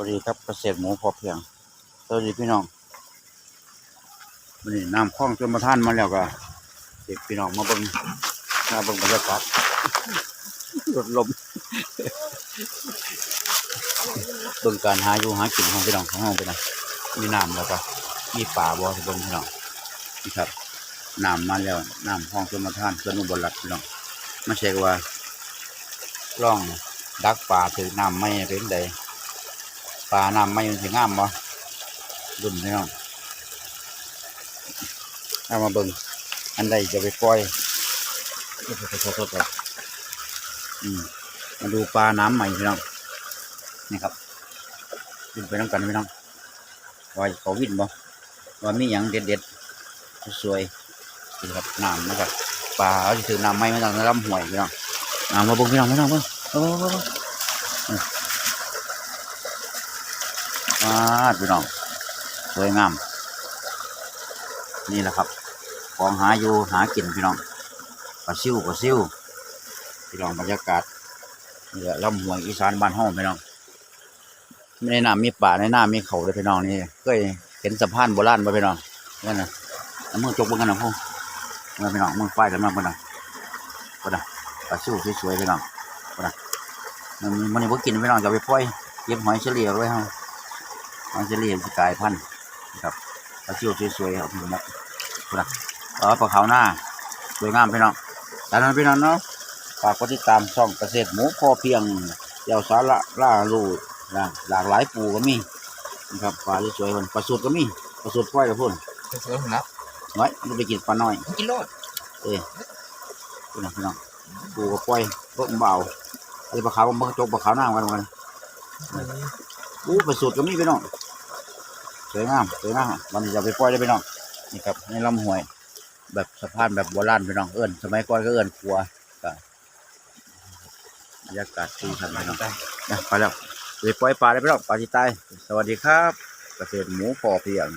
วัสดีครับเกษตรหมูพอเพียงสวัสดีพี่น้องวันนี้น้ำคลองจนมาท่านมาแล้วก็เด็กพี่น้องมาเบิ่งมาเบิ่งบรรยากาศรถลมเบิ่งการหาอยู่หากินของพี่น้องของเราไปนะมีน้ำแล้วก็มีป่าบ่ที่เบิ่งพี่น้องนี่ครับน้ำมาแล้วน้ำคลองจนมาท่านเกินอุบลรัตพี่น้องไม่ใช่ว่าล่องดักป่าถือน้ำไม่เป็นใด ปลาน้ำไม่มันสิงามบ่ดุนพี่น้องเอามาเบิ่งอันใดจะไปปล่อยโทษโทษโทษโทษครับอืมมาดูปลาน้ำใหม่พี่น้องนี่ครับขึ้นไปน้ำกันพี่น้องว่าเขาวิ่นบ่ว่ามีอย่างเด็ดเด็ดสวยนี่ครับน้ำนะครับปลาเอาสิถือน้ำใหม่มาจากลำห้วยพี่น้องน้ำมาบิ่งพี่น้องพี่น้องเบิ่งเบิ่งเบิ่งเบิ่ง มาดพี่น้องสวยงาม นี่แหละครับของหาอยู่หากินพี่น้องปลาซิวปลาซิวพี่น้องบรรยากาศนี่แหละลำห้วยอีสานบ้านห้องพี่น้องในน้ำมีป่าในน้ำมีเขาเลยพี่น้องนี่เคยเห็นสะพานโบราณป่ะพี่น้องนั่นนะแล้วมึงจกเบิ่งกันนะพ่อมาพี่น้องมึงไฟกันมาพ่อนะพ่อนะปลาซิวสวยๆพี่น้องพ่อนะมันมันนี่พวกกินพี่น้องจะไปปล่อยเก็บหอยเฉลี่ยไว้ห้ มันจะเรียนสกายพันธุ์นะครับปลาชิวสวยๆครับพี่น้องนะปลาปลาขาวหน้าสวยงามพี่น้องจากนั้นพี่น้องเนาะฝากกดติดตามช่องเกษตรหมูพอเพียงเจ้าสาระล่าลูกนะหลากหลายปูก็มีนะครับปลาที่สวยคนปลาสูตรก็มีปลาสูตรปล่อยกับพุ่นเสือหุ่นนับน้อยมันไปกินปลาน้อยกิโลดเอ้ยพี่น้องพี่น้องปูก็ปล่อยเพิ่มเบาไอ้ปลาขาวมันจกปลาขาวหน้ากันกันปูปลาสูตรก็มีพี่น้อง สวยงามสวยงามวันนี้จะเอาไปปล่อยได้พี่น้องนี่ครับในลำห้วย แบบสะพานแบบโบราณพี่น้องเอิ้นสมัยก่อนก็เอิ้นขัวก็บรรยากาศดีครับพี่น้องนะไปแล้วไปปล่อยปลาได้พี่น้องปลาที่ใต้สวัสดีครับ เกษตรหมูพอเพียง